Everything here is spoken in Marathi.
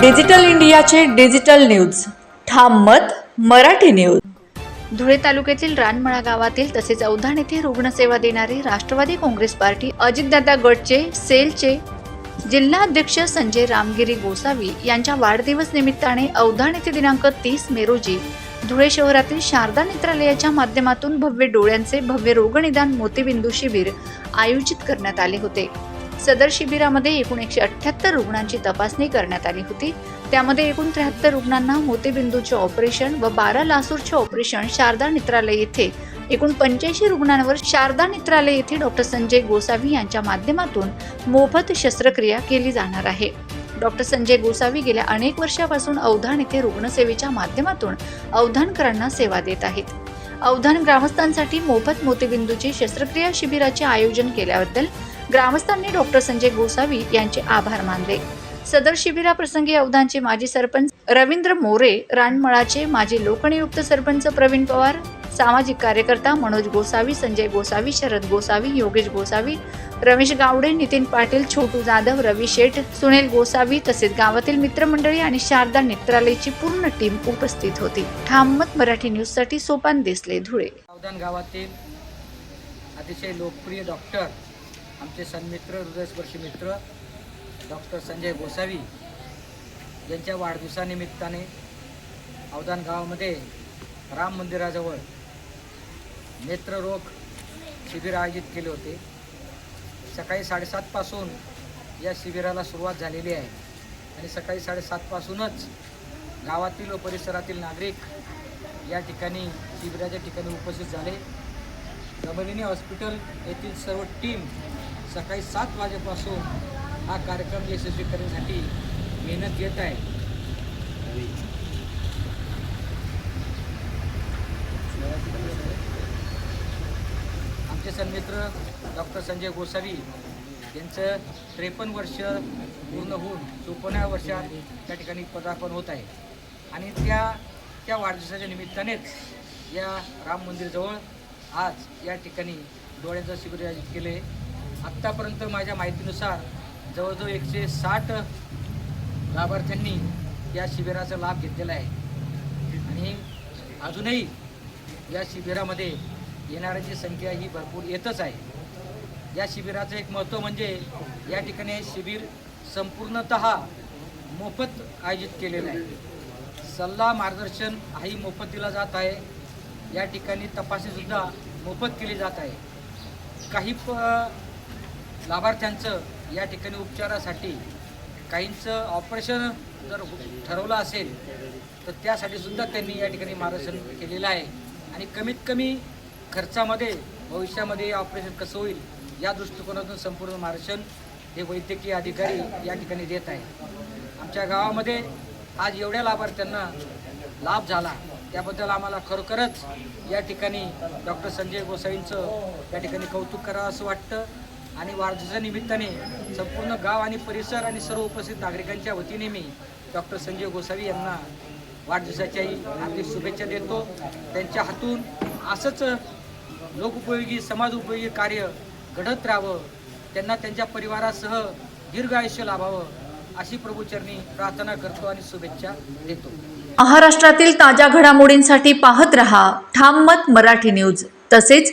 डिजिटल इंडियाचे डिजिटल न्यूज. ठाम मत मराठी न्यूज. धुळे तालुक्यातील रानमळा गावातील तसेच औधाण येथे रुग्णसेवा देणारी राष्ट्रवादी काँग्रेस पार्टी अजितदादा गटचे सेलचे जिल्हा अध्यक्ष संजय रामगिरी गोसावी यांच्या वाढदिवस निमित्ताने औधाण येथे दिनांक तीस मे रोजी धुळे शहरातील शारदा नेत्रालयाच्या माध्यमातून भव्य डोळ्यांचे भव्य रोगनिदान मोतीबिंदू शिबिर आयोजित करण्यात आले होते. सदर शिबिरामध्ये एकूण एकशे अठ्ठ्याहत्तर रुग्णांची तपासणी करण्यात आली होती. त्यामध्ये एकूण त्र्याहत्तर रुग्णांना मोतीबिंदूचे ऑपरेशन व बारा लासूरचे ऑपरेशन शारदा नेत्रालय येथे एकूण पंच्याऐंशी रुग्णांवर शारदा नेत्रालय येथे डॉक्टर संजय गोसावी यांच्या माध्यमातून मोफत शस्त्रक्रिया केली जाणार आहे. डॉक्टर संजय गोसावी गेल्या अनेक वर्षापासून अवधान येथे रुग्णसेवेच्या माध्यमातून अवधानकरांना सेवा देत आहेत. अवधान ग्रामस्थांसाठी मोफत मोतीबिंदूची शस्त्रक्रिया शिबिराचे आयोजन केल्याबद्दल ग्रामस्थांनी डॉक्टर संजय गोसावी यांचे आभार मानले. सदर शिबिराप्रसंगी अवधानचे माजी सरपंच रवींद्र मोरे रानमळाचे माजी लोकनियुक्त सरपंच प्रवीण पवार सामाजिक कार्यकर्ता मनोज गोसावी संजय गोसावी शरद गोसावी योगेश गोसावी रमेश गावडे नितीन पाटील छोटू जाधव रवी शेठ सुनील गोसावी तसेच गावातील मित्रमंडळी आणि शारदा नेत्रालयची पूर्ण टीम उपस्थित होती. ठाममत मराठी न्यूजसाठी सोपान देसले धुळे. गावातील अतिशय लोकप्रिय डॉक्टर आमचे सन्मित्र हृदयस्पर्शी मित्र डॉक्टर संजय गोसावी यांच्या वाढदिवसानिमित्ताने अवधान गावामध्ये राम मंदिराजवळ नेत्ररोग शिबिर आयोजित केले होते. सकाळी साडेसातपासून या शिबिराला सुरुवात झालेली आहे आणि सकाळी साडेसातपासूनच गावातील व परिसरातील नागरिक या ठिकाणी शिबिराच्या ठिकाणी उपस्थित झाले. दमलिनी हॉस्पिटल येथील सर्व टीम सकाळी सात वाजेपासून हा कार्यक्रम यशस्वी करण्यासाठी मेहनत घेत आहे. आमचे सन्मित्र डॉक्टर संजय गोसावी यांचं त्रेपन्न वर्ष पूर्ण होऊन चोपन्नाव्या वर्षात त्या ठिकाणी पदार्पण होत आहे. आणि त्या त्या वाढदिवसाच्या निमित्तानेच या राम मंदिरजवळ आज या ठिकाणी डोळ्याचं शिबिर आयोजित केले. आत्तापर्यंत माझ्या माहितीनुसार जवळजवळ एकशे साठ लाभार्थ्यांनी या शिबिराचा लाभ घेतलेला आहे. आणि अजूनही या शिबिरामध्ये येणाऱ्यांची संख्या ही भरपूर येतच आहे. या शिबिराचं एक महत्त्व म्हणजे या ठिकाणी शिबिर संपूर्णत मोफत आयोजित केलेलं आहे. सल्ला मार्गदर्शन हाही मोफत दिला जात आहे. या ठिकाणी तपासणीसुद्धा मोफत केली जात आहे. काही प लाभार्थ्यांचं या ठिकाणी उपचारासाठी काहींचं ऑपरेशन जर ठरवलं असेल तर त्यासाठी सुद्धा त्यांनी या ठिकाणी मार्गदर्शन केलेलं आहे. आणि कमीत कमी खर्चामध्ये भविष्यामध्ये ऑपरेशन कसं होईल या दृष्टिकोनातून संपूर्ण मार्गदर्शन हे वैद्यकीय अधिकारी या ठिकाणी देत आहे आमच्या गावामध्ये आज एवढ्या लाभार्थ्यांना लाभ झाला त्याबद्दल आम्हाला खरोखरच या ठिकाणी डॉक्टर संजय गोसाईंचं या ठिकाणी कौतुक करावं असं वाटतं. आणि वाढदिवसा निमित्ताने संपूर्ण गाव आणि परिसर आणि सर्व उपस्थित नागरिकांच्या वतीने मी डॉक्टर संजय गोसावी यांना वाढदिवसाच्याही हार्दिक शुभेच्छा देतो. त्यांच्या हातून असंच लोकउपयोगी समाज उपयोगी कार्य घडत राहावं. त्यांना त्यांच्या परिवारासह दीर्घ आयुष्य लाभावं अशी प्रभूचरणी प्रार्थना करतो आणि शुभेच्छा देतो. महाराष्ट्रातील ताज्या घडामोडींसाठी पाहत रहा ठाम मत मराठी न्यूज. तसेच